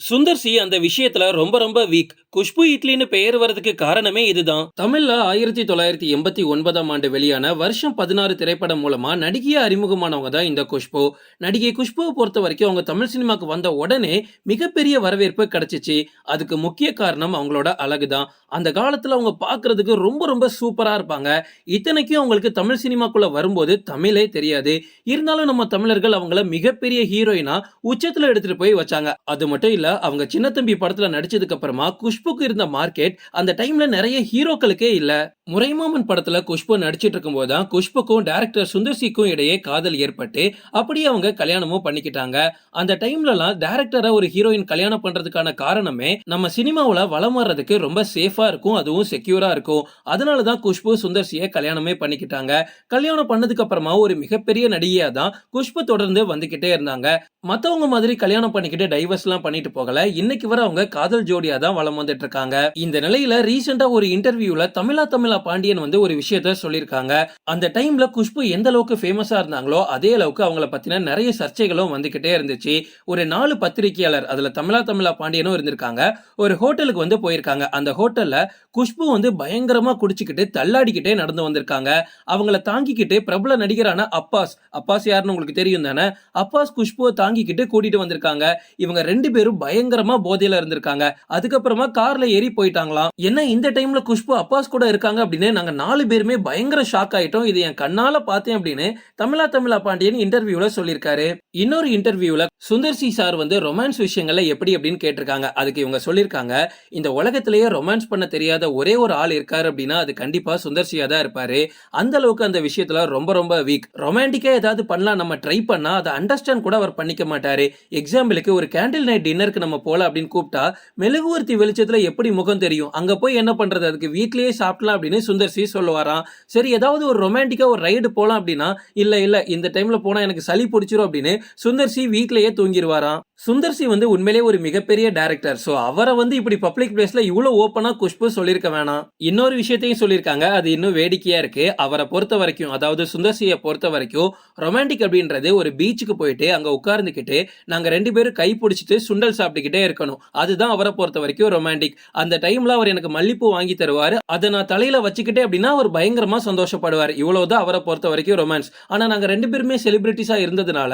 Sundar C அந்த விஷயத்துல ரொம்ப ரொம்ப வீக் குஷ்பு இட்லின்னு பெயர் வரதுக்கு காரணமே இதுதான். தமிழ்ல ஆயிரத்தி தொள்ளாயிரத்தி எண்பத்தி ஒன்பதாம் ஆண்டு வெளியான வருஷம் பதினாறு திரைப்படம் மூலமா நடிகையா அறிமுகமானவங்க தான் இந்த குஷ்பு. நடிகை குஷ்புவை பொறுத்த வரைக்கும் அவங்க தமிழ் சினிமாக்கு வந்த உடனே மிகப்பெரிய வரவேற்பு கிடைச்சிச்சு. அதுக்கு முக்கிய காரணம் அவங்களோட அழகு தான் அந்த காலத்தில் அவங்க பார்க்குறதுக்கு ரொம்ப ரொம்ப சூப்பராக இருப்பாங்க. இத்தனைக்கும் அவங்களுக்கு தமிழ் சினிமாக்குள்ள வரும்போது தமிழே தெரியாது. இருந்தாலும் நம்ம தமிழர்கள் அவங்கள மிகப்பெரிய ஹீரோயினா உச்சத்தில் எடுத்துட்டு போய் வச்சாங்க. அது மட்டும் இல்ல அவங்க சின்ன தம்பி படத்துல நடிச்சதுக்கு அப்புறமா குஷ்புக்கு இருந்த மார்க்கெட் அந்த டைம்ல நிறைய ஹீரோக்களுக்கே இல்லை. முறைமாமன் படத்துல குஷ்பு நடிச்சிட்டு இருக்கும்போது தான் குஷ்புக்கும் டேரக்டர் சுந்தர் சிக்கும் இடையே காதல் ஏற்பட்டு அப்படியே அவங்க கல்யாணமும் பண்ணிக்கிட்டாங்க. அந்த டைம்லலாம் டேரக்டரா ஒரு ஹீரோயின் கல்யாணம் பண்றதுக்கான காரணமே நம்ம சினிமாவில் வளம் வர்றதுக்கு ரொம்ப சேஃபா இருக்கும் அதுவும் செக்யூரா இருக்கும். அதனால தான் குஷ்பு சுந்தர் சியை கல்யாணமே பண்ணிக்கிட்டாங்க. கல்யாணம் பண்ணதுக்கு அப்புறமா ஒரு மிகப்பெரிய நடிகையா தான் குஷ்பு தொடர்ந்து வந்துகிட்டே இருந்தாங்க. மத்தவங்க மாதிரி கல்யாணம் பண்ணிக்கிட்டு டைவர்ஸ் எல்லாம் பண்ணிட்டு போகல. இன்னைக்கு வர அவங்க காதல் ஜோடியா தான் வளம் வந்துட்டு இருக்காங்க இந்த நிலையில ரீசெண்டா ஒரு இன்டர்வியூல தமிழா தமிழா பாண்டியன் வந்து ஒரு விஷயத்த சொல்லியிருக்காங்க. அந்த டைம்ல குஷ்பு எந்த அளவுக்கு ஃபேமஸா இருந்தாங்களோ அதே அளவுக்கு அவங்கள பத்தின நிறைய சர்ச்சைகளும் வந்துகிட்டே இருந்துச்சு. ஒரு நாலு பத்திரிகையாளர் அதுல தமிழா தமிழா பாண்டியனும் இருந்திருக்காங்க. ஒரு ஹோட்டலுக்கு வந்து போயிருக்காங்க. அந்த ஹோட்டல்ல குஷ்பு வந்து பயங்கரமா குடிச்சுக்கிட்டு தள்ளாடிக்கிட்டே நடந்து வந்திருக்காங்க. அவங்கள தாங்கிக்கிட்டு பிரபல நடிகரான அப்பாஸ் அப்பாஸ் யாருன்னு உங்களுக்கு தெரியும் தானே? அப்பாஸ் குஷ்புவை தாங்கிக்கிட்டு கூட்டிட்டு வந்திருக்காங்க. இவங்க ரெண்டு பேரும் பயங்கரமா போதையில இருந்திருக்காங்க. அதுக்கப்புறமா கார்ல ஏறி போயிட்டாங்களாம். என்ன இந்த டைம்ல குஷ்பு அப்பாஸ் கூட இருக்காங்க அப்படின்னு நாங்கள் நாலு பேருமே பயங்கர ஷாக் ஆயிட்டோம். இது என் கண்ணால பார்த்தேன் அப்படின்னு தமிழா தமிழா பாண்டியன் இன்டர்வியூல சொல்லியிருக்காரு. இன்னொரு இன்டர்வியூல சுந்தர் சி சார் வந்து ரொமான்ஸ் விஷயங்கள்ல எப்படி அப்படின்னு கேட்டிருக்காங்க. அதுக்கு இவங்க சொல்லியிருக்காங்க. இந்த உலகத்திலேயே ரொமான்ஸ் பண்ண தெரியாத ஒரே ஒரு ஆள் இருக்காரு அப்படின்னா அது கண்டிப்பா சுந்தர்சியா தான் இருப்பாரு. அந்த அளவுக்கு அந்த விஷயத்துல ரொம்ப ரொம்ப வீக் ரொமான்டிக்கா ஏதாவது பண்ணலாம் நம்ம ட்ரை பண்ணா அதை அண்டர்ஸ்டாண்ட் கூட அவர் பண்ணிக்க மாட்டாரு. எக்ஸாம்பிளுக்கு ஒரு கேண்டில் நைட் டின்னருக்கு நம்ம போகலாம் அப்படின்னு கூப்பிட்டா மெழுகுவர்த்தி வெளிச்சத்துல எப்படி முகம் தெரியும்? அங்க போய் என்ன பண்றது? அதுக்கு வீட்லயே சாப்பிடலாம் அப்படின்னு சுந்தர் சி சொல்லுவாராம். சரி ஏதாவது ஒரு ரொமான்டிக்காக ஒரு ரைடு போகலாம் அப்படின்னா இல்லை இல்லை இந்த டைமில் போனால் எனக்கு சளி பிடிச்சிரும் அப்படின்னு சுந்தர் சி வீட்லயே தூங்கிடுவாராம் சுந்தர் சி வந்து உண்மையிலேயே ஒரு மிகப்பெரிய டேரக்டர் ஸோ அவரை வந்து இப்படி பப்ளிக் பிளேஸ்ல இவ்வளோ ஓப்பனா குஷ்பு சொல்லியிருக்க வேணாம். இன்னொரு விஷயத்தையும் சொல்லியிருக்காங்க. அது இன்னும் வேடிக்கையா இருக்கு. அவரை பொறுத்த வரைக்கும் அதாவது சுந்தர் சியை பொறுத்த வரைக்கும் ரொமான்டிக் அப்படின்றது ஒரு பீச்சுக்கு போயிட்டு அங்க உட்கார்ந்துக்கிட்டு நாங்க ரெண்டு பேரும் கை பிடிச்சிட்டு சுண்டல் சாப்பிட்டுக்கிட்டே இருக்கணும். அதுதான் அவரை பொறுத்த வரைக்கும் ரொமான்டிக் அந்த டைம்ல அவர் எனக்கு மல்லிப்பூ வாங்கி தருவாரு. அதை நான் தலையில வச்சுக்கிட்டே அப்படின்னா அவர் பயங்கரமா சந்தோஷப்படுவார். இவ்வளவுதான் அவரை பொறுத்த வரைக்கும் ரொமான்ஸ் ஆனா நாங்க ரெண்டு பேருமே செலிபிரிட்டிஸா இருந்ததுனால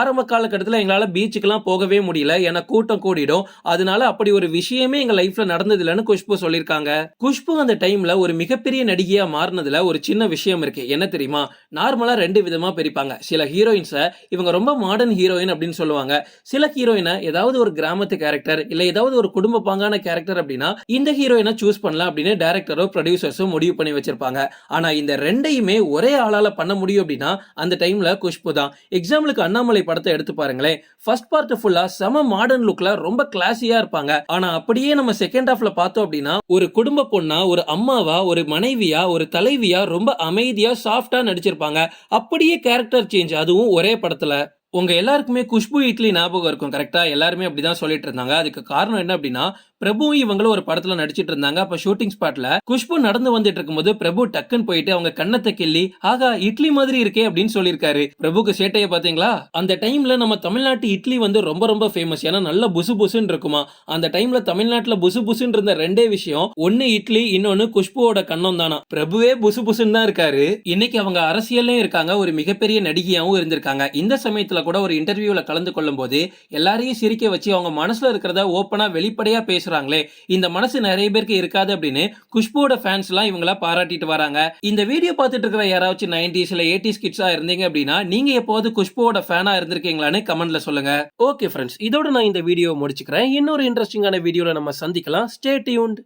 ஆரம்ப காலகட்டத்தில் எங்களால் பீச்சுக்கெல்லாம் போகவே முடியல. ஏன்னா கூட்டம் கூடிடும். அதனால அப்படி ஒரு விஷயமே எங்க லைஃப்ல நடந்தது இல்லைன்னு குஷ்பு சொல்லியிருக்காங்க. குஷ்பு அந்த டைம்ல ஒரு மிகப்பெரிய நடிகையா மாறினதுல ஒரு சின்ன விஷயம் இருக்கு. என்ன தெரியுமா? நார்மலா ரெண்டு விதமா பிரிப்பாங்க. சில ஹீரோயின்ஸை இவங்க ரொம்ப மாடர்ன் ஹீரோயின் அப்படின்னு சொல்லுவாங்க. சில ஹீரோயினை ஏதாவது ஒரு கிராமத்து கேரக்டர் இல்ல ஏதாவது ஒரு குடும்ப பாங்கான கேரக்டர் அப்படின்னா இந்த ஹீரோயினை சூஸ் பண்ணலாம் அப்படின்னு டேரக்டரோ ப்ரொடியூசர்ஸோ முடிவு பண்ணி வச்சிருப்பாங்க. ஆனா இந்த ரெண்டையுமே ஒரே ஆளால பண்ண முடியும் அப்படின்னா அந்த டைம்ல குஷ்பு தான். எக்ஸாம்பிளுக்கு அண்ணாமலை படத்தை எடுத்து பாருங்களேன். ஃபர்ஸ்ட் பார்ட் ஃபுல்லா செம மாடர்ன் லுக்ல ரொம்ப கிளாஸியா இருப்பாங்க. ஆனா அப்படியே நம்ம செகண்ட் ஹாஃப்ல பார்த்தோம் அப்படின்னா ஒரு குடும்ப பொண்ணா ஒரு அம்மாவா ஒரு மனைவியா ஒரு தலைவியா ரொம்ப அமைதியா சாஃப்டா நடிச்சிருப்பாங்க. அப்படியே கேரக்டர் சேஞ்ச் அதுவும் ஒரே படத்துல. உங்க எல்லாருக்குமே குஷ்பு இட்லி ஞாபகம் இருக்கும் கரெக்டா எல்லாருமே அப்படிதான் சொல்லிட்டு இருந்தாங்க. அதுக்கு காரணம் என்ன அப்படின்னா பிரபுவும் இவங்களும் ஒரு படத்துல நடிச்சிட்டு இருந்தாங்க. அப்ப ஷூட்டிங் ஸ்பாட்ல குஷ்பு நடந்து வந்துட்டு இருக்கும்போது பிரபு டக்குன்னு போயிட்டு அவங்க கண்ணத்தை கிள்ளி ஆகா இட்லி மாதிரி இருக்கே அப்படின்னு சொல்லியிருக்காரு. பிரபுக்கு சேட்டையை பாத்தீங்களா அந்த டைம்ல நம்ம தமிழ்நாட்டு இட்லி வந்து ரொம்ப ரொம்ப ஃபேமஸ் ஏன்னா நல்ல புசு புசுன்னு இருக்குமா? அந்த டைம்ல தமிழ்நாட்டுல புசு புசுன்னு இருந்த ரெண்டே விஷயம் ஒன்னு இட்லி இன்னொன்னு குஷ்புவோட கண்ணம் தானா? பிரபுவே புசு புசுன்னு தான் இருக்காரு. இன்னைக்கு அவங்க அரசியல்லையும் இருக்காங்க. ஒரு மிகப்பெரிய நடிகையாவும் இருந்திருக்காங்க. இந்த சமயத்துல கூட ஒரு இன்டர்வியூல கலந்து கொள்ளும் போது எல்லாரையும் சிரிக்க வச்சு அவங்க மனசுல இருக்கிறத ஓப்பனா வெளிப்படையா பேசுறாங்களே இந்த மனசு நிறைய பேருக்கு இருக்காது அப்படின்னு குஷ்புவோட ஃபேன்ஸ் எல்லாம் இவங்கள பாராட்டிட்டு வராங்க. இந்த வீடியோ பார்த்துட்டு இருக்கிற யாராச்சும் நைன்டிஸ் எயிட்டிஸ் கிட்ஸா இருந்தீங்க அப்படின்னா நீங்க எப்போது குஷ்புவோட ஃபேனா இருந்திருக்கீங்களான்னு கமெண்ட்ல சொல்லுங்க. ஓகே ஃப்ரெண்ட்ஸ் இதோட நான் இந்த வீடியோ முடிச்சுக்கிறேன். இன்னொரு இன்ட்ரெஸ்டிங்கான வீடியோல நம்ம சந்திக்கலாம். Stay tuned